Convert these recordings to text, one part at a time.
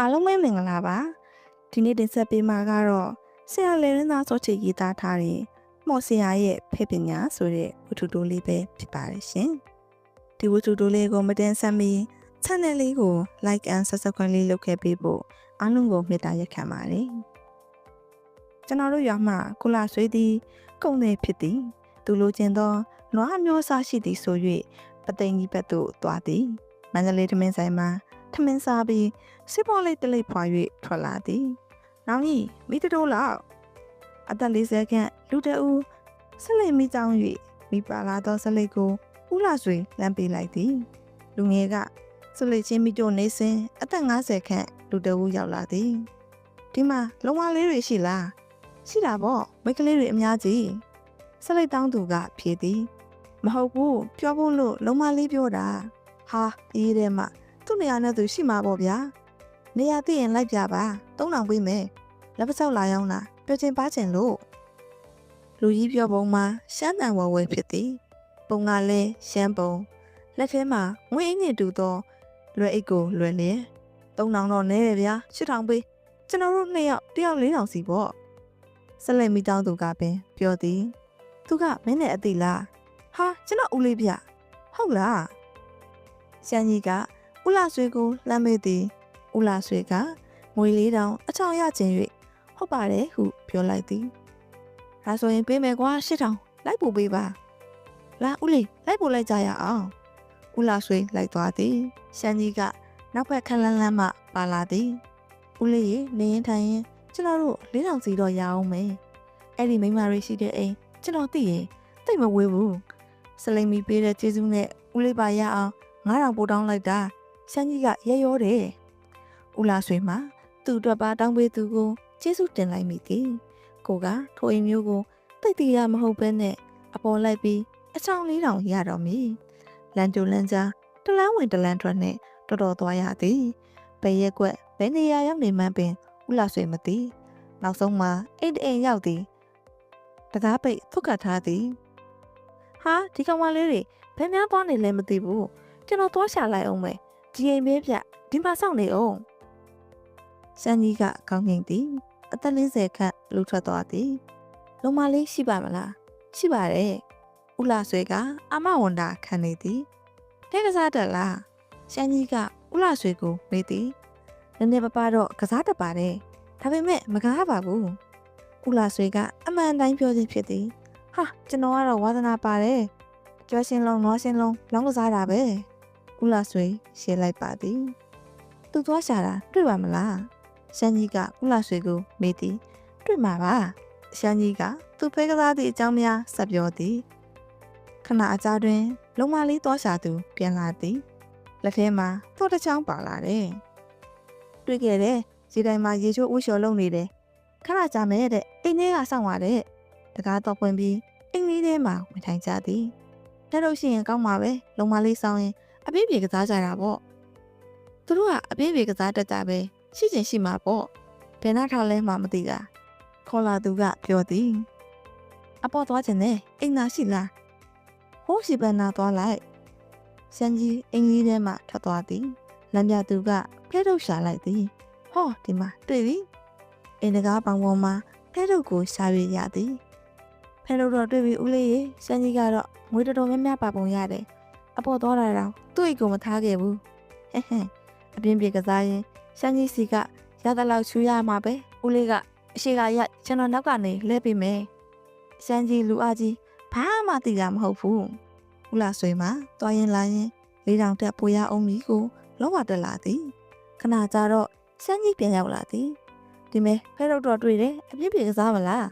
အားလုံးပဲမင်္ဂလာပါဒီနေ့တင်ဆက်ပေးမှာကတော့ဆရာလေရင်းသားစောချေရေးသားထားတဲ့မော်ဆရာရဲ့ဖေပညာဆိုတဲ့ဝတ္ထုတိုးလေးပဲဖြစ်ပါတယ်ရှင်ဒီဝတ္ထုတိုးလေးကိုမတင်ဆက်မီ channel လေးကို like and subscribe လေးလုပ်ခဲ့ပေးဖို့အားလုံးကိုမေတ္တာရက်ခံပါတယ်ကျွန်တော်တို့ရွာမှာကုလဆွေးသည်ကုံနေဖြစ်သည် သူလိုချင်သောနွားမျိုးစားရှိသည်ဆို၍ပသိမ်ကြီးဘက်သို့သွားသည်မန္တလေးထမင်းဆိုင်မှာ ထမင်းစားပြီးစစ်ပေါ်လေးတလိပ်ဖွာ၍ထွက်လာသည်။နောင်ကြီးမိတတိုးလောက်အသက်40ခန့်လူတအူဆက်လက်မိကြောင်း၍မိပါလာသောဆက်လက်ကိုဦးလာဆွေလမ်းပေးလိုက်သည်။လူငယ်ကဆက်လက်ချင်းမိတို့နေစဉ်အသက်50ခန့်လူတအူရောက်လာသည်။ဒီမှာလုံမလေးတွေရှိလား။ရှိတာပေါ့မိကလေးတွေအများကြီးဆက်လက်တောင်းသူကဖြေသည်။မဟုတ်ဘူးပြောဖို့လို့လုံမလေးပြောတာ။ဟာအေးတဲ့မှာ သူ့နေရာနဲ့သူရှိမှာပေါ့ဗျာနေရာသိရင်လိုက်ပြပါသုံးတောင်ပေးမယ်လက်ပစောက်လာရောက်လာပြောချင်းပါချင်လို့လူကြီးပြောပုံမှာရှမ်းတန်ဝဝဲဖြစ်သည် ပုံကလည်းရှမ်းပုံလက်ထဲမှာငွေအင်းညစ်တူသောလွယ်အိတ်ကိုလွယ်လျက်သုံးတောင်တော့နဲတယ်ဗျာရှစ်ထောင်ပေးကျွန်တော်တို့နှစ်ယောက်တယောက်လေးတောင်စီပေါ့ဆက်လက်မိတောင်းသူကပင် ပြောသည် သူကမင်းနဲ့အတိလားဟာကျွန်တော်ဦးလေးဗျဟုတ်လားရှမ်းကြီးက ဦးလာဆွေကိုလှမ်းမေးသည်ဦးလာဆွေကငွေလေးတောင်အချောင်ရခြင်း၍ဟုတ်ပါတယ်ဟုပြောလိုက်သည်ဒါဆိုရင်ပေးမယ်ကွာရှစ်ထောင်လိုက်ပို့ပေးပါလာဦးလေးလိုက်ပို့လိုက်ကြရအောင်ဦးလာဆွေလိုက်သွားသည်ရှမ်းကြီးကနောက်ဘက်ခက်လန်းလန်းမှပါလာသည်ဦးလေးရေနေရင်ထိုင်ရင်ကျွန်တော်တို့လေးတောင်စီတော့ရအောင်မယ်အဲ့ဒီမိန်းမလေးရှိတဲ့အိမ်ကျွန်တော်သိရင်တိတ်မဝေးဘူးစလိမ်မီပေးတဲ့ကျေးဇူးနဲ့ဦးလေးပါရအောင်ငါးတောင်ပို့တောင်းလိုက်တာ ရှမ်းကြီးကရဲရောတယ်။ဦးလာဆွေမှာသူ့အတွက်ပါတောင်းပေးသူကိုကျေးဇူးတင်လိုက်မိသည်။ကိုကထိုအိမ်မျိုးကိုတိတ်တီရမဟုတ်ဘဲနဲ့အပေါ်လိုက်ပြီးအချောင်းလေးတောင်ရတော့မည်။လန်တူလန်ကြားတလန်းဝင်တလန်းထွက်နဲ့တော်တော်သွားရသည်။ဘယ်ရက်ကွက်ဘယ်နေရာရောက်နေမှန်းပင်ဦးလာဆွေမသိ။နောက်ဆုံးမှာအိတ်အိမ်ရောက်သည်။တကားပိတ်ဖုတ်ကတ်ထားသည်။ဟာဒီကောင်မလေးတွေဘယ်များသွားနေလဲမသိဘူး။ကျွန်တော်သွားရှာလိုက်အောင်မယ် ဒီအိမ်မဲပြဒီမှာစောင့်နေအောင်စန်ကြီးကကောင်းငင်သည်အသက်40ခန့်လူထွက်သွားသည်လုံမလေးရှိပါမလားရှိပါတယ်ဦးလာဆွေကအာမဝန္တာခံနေသည်တဲ့ကစားတက်လားရှမ်းကြီးကဦးလာဆွေကိုမေးသည်နည်းနည်းပပတော့ကစားတတ်ပါတယ်ဒါပေမဲ့မကားပါဘူးဦးလာဆွေကအမှန်တိုင်းပြောခြင်းဖြစ်သည်ဟာကျွန်တော်ကတော့ဝါသနာပါတယ်ကျွမ်းရှင်လုံးနွားရှင်လုံးလောင်းကစားတာပဲ ဦးလာဆွေရှင်းလိုက်ပါသည်သူသွားရှာတာတွေ့ပါမလားရှမ်းကြီးကဦးလာဆွေကိုမေးသည်တွေ့မှာပါရှမ်းကြီးကသူဖဲကစားသည့်အကြောင်းများဆက်ပြောသည်ခဏအကြာတွင် လုံမလေးသွားရှာသူ ပြန်လာသည်လက်ထဲမှာသော့တစ်ချောင်းပါလာတယ်တွေ့ခဲ့တယ်ရေတိုင်မှာရေချိုးဥလျှော်လုံနေတယ်ခဏကြာမယ်တဲ့အိမ်ထဲကစောင့်ရတဲ့တကားတော့ပွင့်ပြီးအိမ်လေးထဲမှာဝင်ထိုင်ကြသည်တက်လို့ရှိရင်ကောင်းပါပဲလုံမလေးစောင်းရင် အပြေးပြေကစားကြတာပေါ့သူတို့ကအပြေးပြေကစားတတ်ကြပဲရှိချင်ရှိမှာပေါ့ဘယ်နှထားလဲမှမသိတာခေါ်လာသူကပြောသည်အပေါ်သွားခြင်းနဲ့အိမ်သာရှိလားဟိုးစီပန်နာသွားလိုက်စံကြီးအင်္ဂလိပ်ထဲမှာထွက်သွားသည်လမ်းပြသူကဖဲထုတ်ရှာလိုက်သည်ဟောဒီမှာတွေ့ပြီအင်းတကားပောင်ပေါ်မှာဖဲထုတ်ကိုရှာရရသည်ဖဲထုတ်တော့တွေ့ပြီဦးလေးရေစံကြီးကတော့ငွေတော်တော်များများပါပုံရတယ် အပေါ်သွားတာတော့သူ့အိတ်ကိုမထားခဲ့ဘူးဟဲ့ဟဲ့အပြင်းပြေကစားရင်ရှမ်းကြီးစီကရတဲ့လောက်ချူရမှာပဲဦးလေးကအရှိကရကျွန်တော်နောက်ကနေလဲပေးမယ်ရှမ်းကြီးလူအားကြီးဘာမှသိတာမဟုတ်ဘူးဦးလာဆွေမှာတွားရင်လာရင်လေးတောင်တက်ပွေရအောင်ကြီးကိုလောဝတက်လာသည်ခဏကြာတော့ရှမ်းကြီးပြန်ရောက်လာသည်ဒီမဲဖဲတော့တော့တွေ့တယ်အပြင်းပြေကစားမလား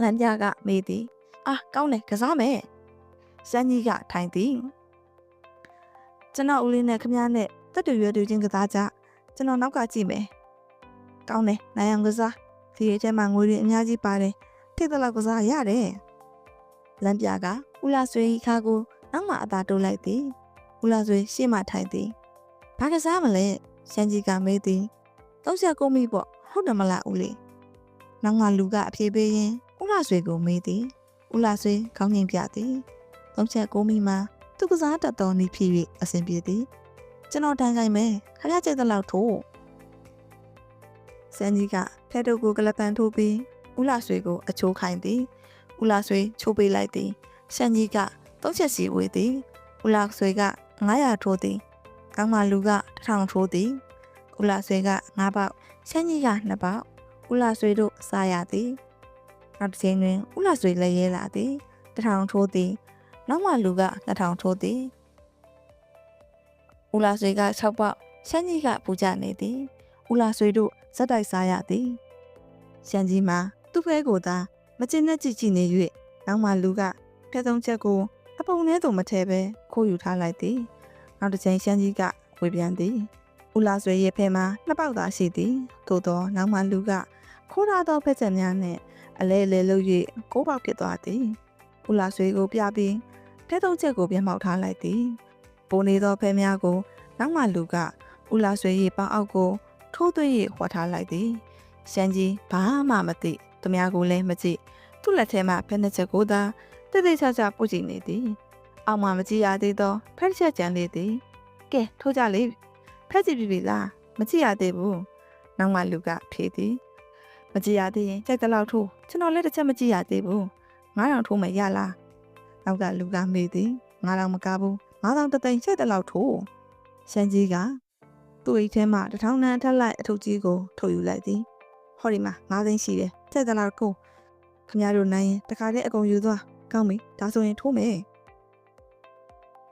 လမ်းပြကမေးသည်အာကောင်းတယ်ကစားမယ်ရှမ်းကြီးကထိုင်သည် ကျွန်တော်ဦးလေးနဲ့ခမည်းနဲ့တက်တူရွယ်တူချင်းကစားကြကျွန်တော်နောက်ကကြည့်မယ်ကောင်းတယ်နိုင်အောင်ကစားဒီရဲထဲမှာငွေတွေအများကြီးပါတယ်ထိတ်တလောက်ကစားရတယ်လမ်းပြကဦးလာဆွေခါကိုနောက်မှအသာတိုးလိုက်သည်ဦးလာဆွေရှေ့မှထိုင်သည်ဘာကစားမလဲရှမ်းကြီးကမေးသည်သုံးဆက်ကုန်ပြီပေါ့ဟုတ်တယ်မလားဦးလေးနောက်မှလူကအပြေးပေးရင်ဦးလာဆွေကိုမေးသည်ဦးလာဆွေခေါင်းငင်ပြသည်သုံးချက်ကုန်ပြီမှာ သူကစားတတ်သောနည်းဖြစ်၍အဆင်ပြေသည်ကျွန်တော်တန်းဆိုင်မယ်ခရကြိုက်တဲ့လောက်ထို့စန်းကြီးကဖဲတို့ကိုကလပန်ထိုးပြီးဦးလာဆွေကိုအချိုးခိုင်းသည်ဦးလာဆွေချိုးပေးလိုက်သည်စန်းကြီးကသုံးချက်စီဝေးသည်ဦးလာဆွေက900ထိုးသည်ကောင်းမလူက1000ထိုးသည်ဦးလာဆွေက9ပေါက်စန်းကြီးက2ပေါက်ဦးလာဆွေတို့စားရသည်နောက်တစ်ချိန်တွင်ဦးလာဆွေလည်းရဲလာသည်1000ထိုးသည် နောက်မှလူက2000ထိုးသည်ဦးလာဆွေက6ပေါက်စန်းကြီးကပူကြနေသည်ဦးလာဆွေတို့ဇက်တိုက်စားရသည်ရှန်ကြီးမှာသူ့ဖဲကိုသာမကျင်နဲ့ကြည့်ကြည့်နေ၍နောက်မှလူကဖဲသုံးချက်ကိုအပုံထဲသို့မထဲပဲခိုးယူထားလိုက်သည်နောက်တစ်ချိန်ရှန်ကြီးကဝေပြန်သည်ဦးလာဆွေရဲ့ဖဲမှာနှစ်ပေါက်သာရှိသည်သို့သောနောက်မှလူကခိုးထားသောဖက်ချက်များနှင့်အလဲအလဲလုပ်၍ကိုးပေါက်ဖြစ်သွားသည်ဦးလာဆွေကိုပြပြီး ဖဲသုံးချက်ကိုပြန်မှောက်ထားလိုက်သည်ပိုနေသောဖဲများကို နောက်မှလူကဦးလာဆွေရဲ့ပေါက်အောက်ကိုထိုးသွင်း၍ဟောထားလိုက်သည်ရှန်ကြီးဘာမှမသိသူများကိုလည်းမကြည့်သူ့လက်ထဲမှာဖက်နှစ်ချက်ကိုသာတိတိကျကျပုတ်ကြည့်နေသည်အောက်မှမကြည့်ရသေးသောဖက်တစ်ချက်ကြံလေးသည်ကဲထိုးကြလေဖက်ကြည့်ပြီပြီလားမကြည့်ရသေးဘူးနောက်မှလူကဖြေသည်မကြည့်ရသေးရင်ကြိုက်တဲ့လောက်ထိုးကျွန်တော်လည်းတစ်ချက်မကြည့်ရသေးဘူး9000ထိုးမယ်ရလား နောက်ကလူကမေးသည်9000မကားဘူး9000တသိန်းကြိုက်တဲ့လောက်ထိုးရှန်ကြီးကသူ့အိတ်ထဲမှာတထောင်နှန်းထက်လိုက်အထုပ်ကြီးကိုထုတ်ယူလိုက်သည်ဟောဒီမှာ9သိန်းရှိတယ်ကြိုက်တဲ့လောက်ကိုခင်ဗျားတို့နိုင်ရင်တခါတည်းအကုန်ယူသွားကောင်းပြီဒါဆိုရင်ထိုးမယ်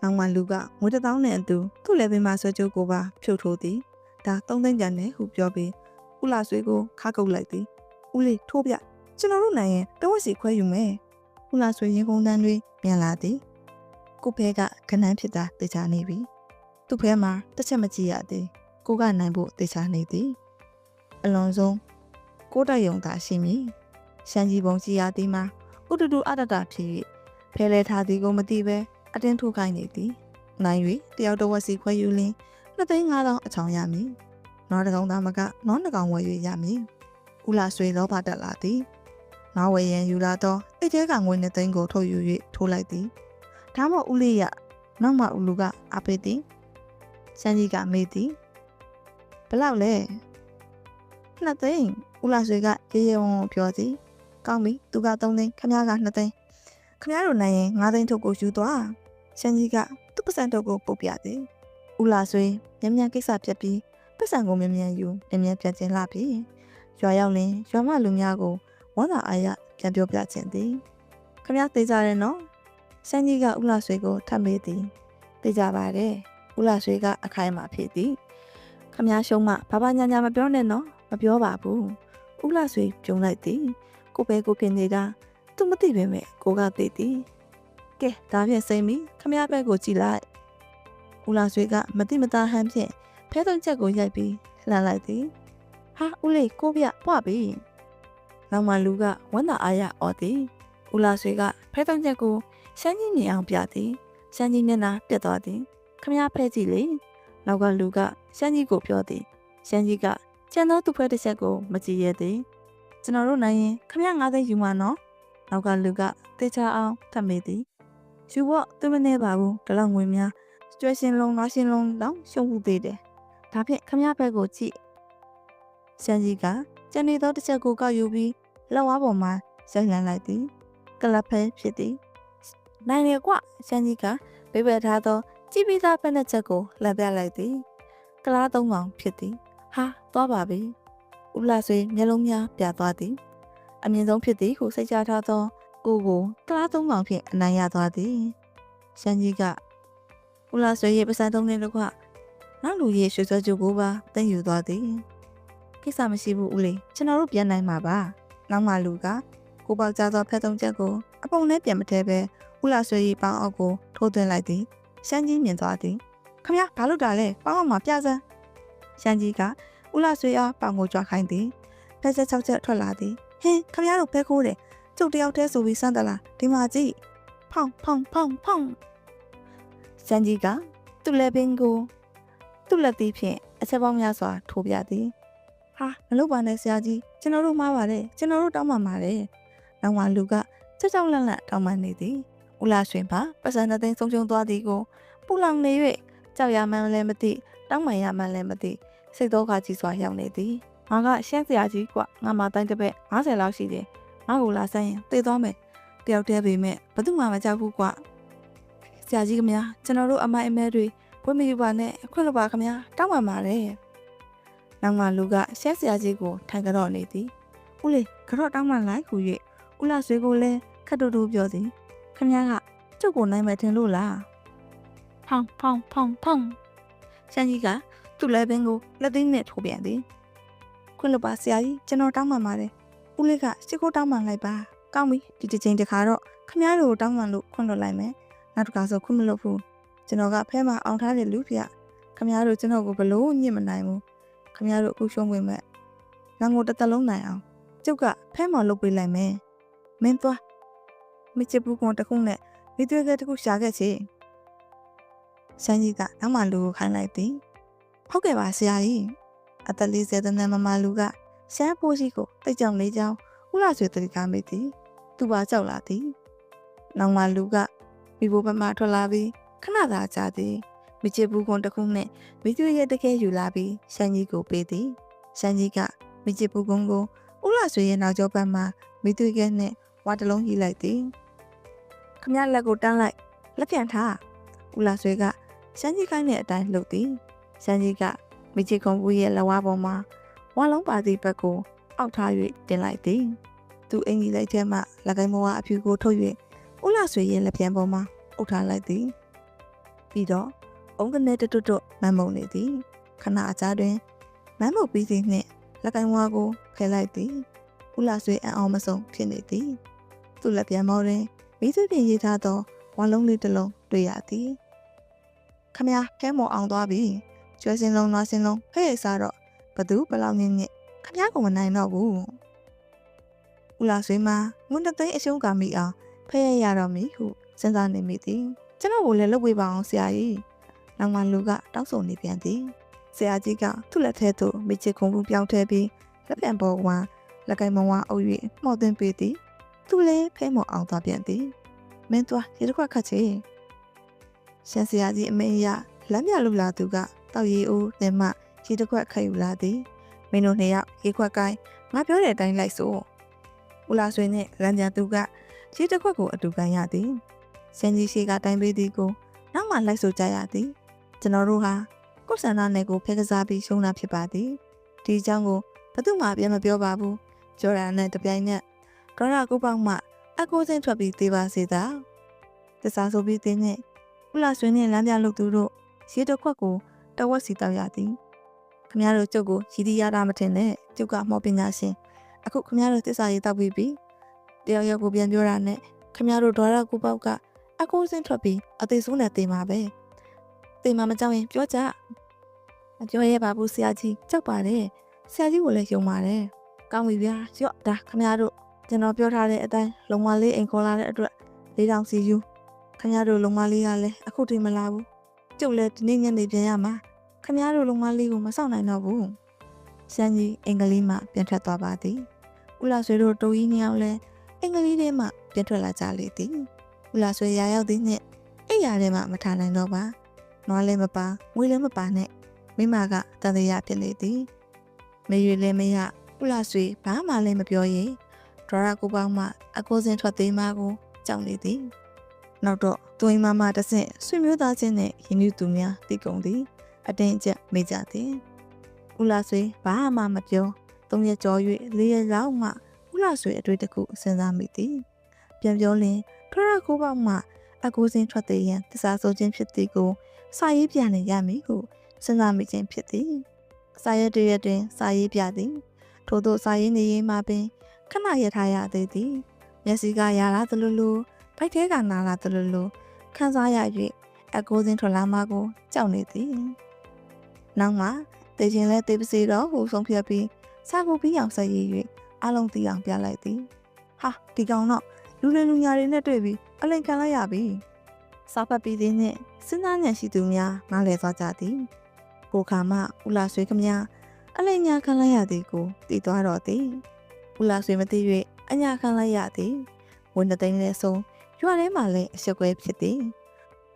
နောက်မှလူကငွေတစ်သောင်းနဲ့အတူသူ့လည်းပင်မဆွဲကြိုးကိုပါဖြုတ်ထိုးသည်ဒါ3သိန်းကျန်တယ်ဟုပြောပြီးဦးလာဆွေကိုခါကုတ်လိုက်သည်ဦးလေးထိုးပြကျွန်တော်တို့နိုင်ရင်တဝက်စီခွဲယူမယ် ဦးလာဆွေရင်ကုန်တန်းတွေပြန်လာသည်ကိုဖဲကခဏန်းဖြစ်တာသိချနေပြီသူ့ဖဲမှာတစ်ချက်မကြည့်ရသေးကိုကနိုင်ဖို့သိချနေသည်အလွန်ဆုံးကိုတက်ယုံသာရှိမည်ရှမ်းကြီးပုံကြည်ရသည်မှာဥတူတူအတတဖြစ်၍ဖဲလဲထားသည်ကိုမသိပဲအတင်းထုတ်ခိုင်းနေသည်နိုင်၍တယောက်တစ်ဝက်စီခွဲယူလင်းနှစ်သိန်း5000အချောင်ရမည်နောက်တစ်ကောင်သားမကနောက်တစ်ကောင်ဝယ်၍ရမည်ဦးလာဆွေလောဘတက်လာသည် ငါဝယ်ရန်ယူလာသောအိတ်ထဲကငွေနှစ်သိန်းကိုထုတ်ယူ၍ထိုးလိုက်သည်။ဒါမှဦးလေးရနောက်မှဦးလူကအပေးသည်။စန်းကြီးကမေးသည်။ဘလောက်လဲ။နှစ်သိန်းဦးလာဆွေကရေရေဝုံပြောသည်။ကောင်းပြီသူကသုံးသိန်းခမည်းကနှစ်သိန်းခမည်းတို့နိုင်ရင်ငါးသိန်းထုတ်ကိုယူသွား။စန်းကြီးကသူ့ပစံထုတ်ကိုပုတ်ပြသည်။ဦးလာဆွေမြန်မြန်ကိစ္စပြက်ပြီးပစံကိုမြန်မြန်ယူမြန်မြန်ပြန်ကျင်လာပြီ။ရွာရောက်ရင်ရွာမလူများကို ဝါသာအားရပြန်ပြောပြခြင်းသည်ခမရသေးကြတယ်နော်စန်းကြီးကဥလာဆွေကိုထပ်မေးသည်သိကြပါတယ်ဥလာဆွေကအခိုင်အမာဖြစ်သည်ခမရရှုံးမဘာဘာညာညာမပြောနဲ့နော်မပြောပါဘူးဥလာဆွေပြုံးလိုက်သည်ကိုပဲကိုခင်နေတာသူမသိပဲမဲ့ကိုကသိသည်ကဲဒါဖြင့်စိမ့်ပြီခမရဘက်ကိုကြည်လိုက်ဥလာဆွေကမတိမသားဟန်ဖြင့်ဖဲသုံးချက်ကိုရိုက်ပြီးလှန်လိုက်သည်ဟာဥလေးကိုပြပွားပြီ နောက်မှလူကဝမ်းသာအားရအော်သည်ဦးလာဆွေကဖဲသုံးချက်ကိုရှမ်းကြီးမြင်အောင်ပြသည်ရှမ်းကြီးမျက်နှာပြတ်သွားသည်ခမ ्या ဖဲကြည့်လေနောက်ကလူကရှမ်းကြီးကိုပြောသည်ရှမ်းကြီးကကျန်သောသူဖွဲတစ်ချက်ကိုမကြည့်ရသည်ကျွန်တော်တို့နိုင်ရင်ခမရ9သိန်းယူမှာနော်နောက်ကလူကတေချာအောင်ထပ်မေးသည်ယူဖို့သူမနေပါဘူးဒီလောက်ငွေများကျွဲရှင်လုံးငါရှင်လုံးတော့ရှုံးမှုသေးတယ်ဒါဖြင့်ခမရဘက်ကိုကြည့်ရှန်ကြီးက ကျန်နေသောတစ်ချက်ကိုကောက်ယူပြီးလက်ဝါးပေါ်မှာရိုက်လန်းလိုက်သည်ကလပ်ဖဲဖြစ်သည်နိုင်ရကွရှန်ကြီးကဘေးဘက်ထားသောကြည့်ပြီးသားဖက်နှစ်ချက်ကိုလှပ်ပြလိုက်သည်ကလားသုံးကောင်ဖြစ်သည်ဟာသွားပါပြီဦးလာဆွေမျက်လုံးများပြသွားသည်အမြင့်ဆုံးဖြစ်သည်ဟုစိတ်ချထားသောကိုကိုကလားသုံးကောင်ဖြင့်အနိုင်ရသွားသည်ရှမ်းကြီးကဦးလာဆွေရဲ့ပစံသုံးလေးတို့ကနောက်လူရဲ့ရွှေစောကျုပ်ကိုပါတင်ယူသွားသည် ကိစ္စမရှိဘူးဦးလေးကျွန်တော်တို့ပြန်နိုင်မှာပါနောက်မှလူကကိုပေါက်ကြသောဖက်သုံးချက်ကိုအပုံနဲ့ပြန်မထဲပဲဦးလာဆွေရဲ့ပေါင်းအောက်ကိုထိုးသွင်းလိုက်သည်ရှမ်းကြီးမြင်သွားသည်ခမရဘာလို့တာလဲပေါင်းအောက်မှာပြစမ်းရှမ်းကြီးကဦးလာဆွေအားပေါင်ကိုကြွားခိုင်းသည်ဖက်ဆက်၆ချက်ထွက်လာသည်ဟင်းခမရတို့ဖဲခိုးတယ်ကျုပ်တယောက်တည်းဆိုပြီးစမ်းတလားဒီမှာကြည့်ဖောင်းဖောင်းဖောင်းဖောင်းရှမ်းကြီးကသူ့လက်ပင်ကိုသူ့လက်သီးဖြင့်အချက်ပေါင်းများစွာထိုးပြသည် ဟာမလုပ်ပါနဲ့ဆရာကြီးကျွန်တော်တို့မှားပါတယ်ကျွန်တော်တို့တောင်းပန်ပါတယ်နောက်မှလူကချက်ချောင်းလန့်လန့်တောင်းပန်နေသည်ဦးလာရွှင်ပါပတ်စံတဲ့သိန်းဆုံးရှုံးသွားသည်ကိုပူလောင်နေ၍ကြောက်ရမှန်းလည်းမသိတောင်းပန်ရမှန်းလည်းမသိစိတ်တော့ခါကြီးစွာရောက်နေသည်ငါကရှမ်းစရာကြီးကွငါမှတိုင်းတစ်ပက်50လောက်ရှိတယ်ငါ့ကိုလာဆိုင်ရင်သေသွားမယ်တယောက်တည်းပေမဲ့ဘယ်သူမှမကြောက်ဘူးကွဆရာကြီးခင်ဗျာကျွန်တော်တို့အမိုက်အမဲတွေဝတ်မယူပါနဲ့အခွင့်လို့ပါခင်ဗျာတောင်းပန်ပါတယ် နောက်မှလူကရှက်ဆရာကြီးကိုထိုင်ကြတော့နေသည်ဦးလေးကြော့တောင်းပန်လိုက်ဟူ၍ဦးလာဆွေကိုလည်းခတ်တူတူပြောသည်ခင်ဗျားကကျုပ်ကိုနိုင်မယ်ထင်လို့လားဖောင်ဖောင်ဖောင်ဖောင်ရှမ်းကြီးကသူ့လက်ပင်ကိုလက်သိမ်းနဲ့ထိုးပြန်သည်ခွင့်လို့ပါဆရာကြီးကျွန်တော်တောင်းပန်ပါတယ်ဦးလေးကစစ်ကိုတောင်းပန်လိုက်ပါကောင်းပြီဒီတစ်ချိန်တခါတော့ခင်ဗျားတို့တောင်းပန်လို့ခွင့်လွှတ်လိုက်မယ်နောက်တစ်ခါဆိုခွင့်မလွှတ်ဘူးကျွန်တော်ကဖဲမှာအောင်ထားတဲ့လူဖေခင်ဗျားတို့ကျွန်တော်ကိုဘလို့ညစ်မနိုင်ဘူး ခင်ဗျားတို့အခုရှုံးဝင်မဲ့ငါငိုတစ်သက်လုံးနိုင်အောင်ကျုပ်ကဖဲမှာလုတ်ပေးလိုက်မယ်မင်းသွားမချစ်ဘူးကွန်တစ်ခုနဲ့မိသွေးကတစ်ခုရှာခဲ့ချေဆန်းကြီးကနောက်မှလူကိုခိုင်းလိုက်သည်ဟုတ်ကဲ့ပါဆရာကြီးအသက်40တန်းမမလူကရှမ်းဖိုးရှိကိုတိတ်ကြောင်လေးကြောင်ဥလာဆွေတတိကားမိသည်သူပါကြောက်လာသည်နောက်မှလူကမိဘဘက်မှထွက်လာပြီးခဏသာကြာသည် မချစ်ဘူးကွန်တစ်ခုနဲ့မိသွေးရဲ့တကယ်ယူလာပြီးရှမ်းကြီးကိုပေးသည်ရှမ်းကြီးကမချစ်ဘူးကွန်ကိုဥလာဆွေရဲ့နောက်ကျောဘက်မှမိသွေးကဲနဲ့ဝါတလုံးကြီးလိုက်သည်ခမရလက်ကိုတန်းလိုက်လက်ပြန်ထားဦးလာဆွေကရှမ်းကြီးကိုင်းတဲ့အတိုင်းလှုပ်သည်ရှမ်းကြီးကမိချီခုံဘူးရဲ့လက်ဝါးပေါ်မှာဝါလုံးပါသည့်ဘက်ကိုအောက်ထား၍တင်လိုက်သည်သူအင်ကြီးလိုက်ထဲမှလက်ကိုင်းမဝအဖြူကိုထုတ်၍ဦးလာဆွေရဲ့လက်ပြန်ပေါ်မှာအုပ်ထားလိုက်သည်ပြီးတော့ အုံကနေတွတ်တွတ်မန်းမုံနေသည်ခဏအကြားတွင်မန်းမုံပြီးသည်နှင့်လက်ကိုင်းဝါကိုဖယ်လိုက်သည်ဦးလာဆွေအံ့အောင်မဆုံးဖြစ်နေသည်သူ့လက်ပြန်မောတွင်မိသွေးပြင်ရေးထားသောဝါလုံးလေးတစ်လုံးတွေ့ရသည်ခမရဖဲမော်အောင်သွားပြီကျွဲစင်းလုံးနွားစင်းလုံးဖဲ့ရစားတော့ဘသူဘလောက်နင်းနစ်ခမရကမနိုင်တော့ဘူးဦးလာဆွေမှာငွန်းတသိန်းအရှုံးကမိအောင်ဖဲ့ရရတော့မိဟုစဉ်းစားနေမိသည်ကျွန်တော်ကိုလည်းလုပ်ပေးပါအောင်ဆရာကြီး နောက်မှလူကတောက်ဆုံနေပြန်သည်ဆရာကြီးကသူ့လက်ထဲသို့မိချစ်ခုံဘူးပြောင်းထဲပြီးလက်ပြန်ပေါ်ဝါလက်ကင်မဝါအုပ်၍မှော်သွင်းပေးသည်သူလည်းဖဲမော်အောင်သွားပြန်သည်မင်းသွားရေတစ်ခွက်ခတ်ချေရှန်စရာကြီးအမေရလမ်းမြလူလာသူကတောက်ရီဦးသင်မရေတစ်ခွက်ခတ်ယူလာသည်မင်းတို့နှစ်ယောက်ရေခွက်ကိုင်းငါပြောတဲ့အတိုင်းလိုက်စို့ဦးလာဆွေနဲ့လမ်းကြသူကရေတစ်ခွက်ကိုအတူကန်ရသည်စင်ကြီးရှိကတိုင်ပေးသည်ကိုနောက်မှလိုက်ဆိုကြရသည် ကျွန်တော်တို့ဟာကိုယ်ဆန္ဒနဲ့ကိုဖဲကစားပြီးရှုံးတာဖြစ်ပါသည်ဒီအကြောင်းကိုဘသူမှပြန်မပြောပါဘူးဂျော်ဒန်နဲ့တပြိုင်နက်ဒေါ်လာကိုပေါက်မှအကိုစင်းထွက်ပြီးသေးပါစေသာတစားဆိုပြီးတင်းနဲ့ဥလာဆွေနဲ့လမ်းပြလုပ်သူတို့ရေတစ်ခွက်ကိုတဝက်စီတောက်ရသည်ခမရတို့ကျုပ်ကိုရည်ဒီရတာမထင်နဲ့ကျုပ်ကမော်ပညာရှင်အခုခမရတို့တစ္ဆာရေးတောက်ပြီးပြီတယောက်ယောက်ကိုပြန်ပြောတာနဲ့ခမရတို့ဒေါ်လာကိုပေါက်ကအကိုစင်းထွက်ပြီးအသေးဆုံးနဲ့တေးမှာပဲ တေးမှာမကြောက်ရင်ပြောကြမပြောရဲပါဘူးဆရာကြီးကြောက်ပါတယ်ဆရာကြီးကိုလည်းယုံပါတယ်ကောင်းပြီဗျာရော့ဒါခမရတို့ကျွန်တော်ပြောထားတဲ့အတိုင်းလုံမလေးအိမ်ခေါ်လာတဲ့အတွက်လေးတောင်စီယူခင်ဗျားတို့လုံမလေးကလည်းအခုထိမလာဘူးကျုပ်လည်းဒီနေ့ညနေပြန်ရမှာခင်ဗျားတို့လုံမလေးကိုမဆောင်နိုင်တော့ဘူးရှမ်းကြီးအင်္ဂလိပ်မှပြန်ထွက်သွားပါသည်ဦးလာဆွေတို့တိုးကြီးနှစ်ယောက်လည်းအင်္ဂလိပ်ထဲမှပြန်ထွက်လာကြလေသည်ဦးလာဆွေရာရောက်သည်နှင့်အိယာထဲမှမထားနိုင်တော့ပါ နွားလည်းမပါငွေလည်းမပါနဲ့မိမကတန်တရားဖြစ်နေသည်မေရွေလည်းမရဦးလာဆွေဘာမှလည်းမပြောရင်ဒေါ်ရာကိုပေါင်းမှအကိုစင်ထွက်သေးမှကိုကြောက်နေသည်နောက်တော့သူအိမ်မမတဆင့်ဆွေမျိုးသားချင်းနဲ့ရင်းနှီးသူများတည်ကုန်သည်အတင်းအကျပ်မေးကြသည်ဦးလာဆွေဘာမှမပြောသုံးရက်ကျော်၍လေးရက်လောက်မှဦးလာဆွေအတွေ့တစ်ခုစဉ်းစားမိသည်ပြန်ပြောလင်ဒေါ်ရာကိုပေါင်းမှ အကိုစင်ထွက်သေးရန်တစားဆိုခြင်းဖြစ်သည်ကိုစာရေးပြနေရမည်ဟုစဉ်းစားမိခြင်းဖြစ်သည်စာရေးတရက်တွင် စာရေးပြသည်ထို့သောစာရေးနေရင်မှပင်ခဏရထားရသေးသည်မျက်စိကရလာသလိုလိုဗိုက်ထဲကနာလာသလိုလိုခန်းစားရ၍အကိုစင်းထွက်လာမှကိုကြောက်နေသည်နောက်မှတေခြင်းလဲတေပစီတော့ဟိုဆုံးဖြတ်ပြီးစာကိုပြီးအောင်ဆက်ရည်၍အလုံးတီအောင်ပြလိုက်သည်ဟာဒီကောင်တော့ လူလင်လူညာတွေနဲ့တွေ့ပြီးအလိန်ခံလိုက်ရပြီစာဖတ်ပြီးသည်နှင့်စဉ်းစားဉာဏ်ရှိသူများနားလည်သွားကြသည်ကိုခါမှဦးလာဆွေးခမညာအလိန်ညာခံလိုက်ရသည်ကိုတည်သွားတော့သည်ဦးလာဆွေမသိ၍အညာခံလိုက်ရသည်ဝန်တသိန်းလည်းဆုံးရွာထဲမှာလည်းအဆက်ကွဲဖြစ်သည်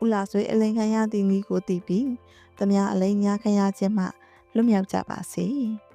ဦးလာဆွေအလိန်ခံရသည်မိကိုတည်ပြီးတမအလိန်ညာခံရခြင်းမှလွတ်မြောက်ကြပါစေ။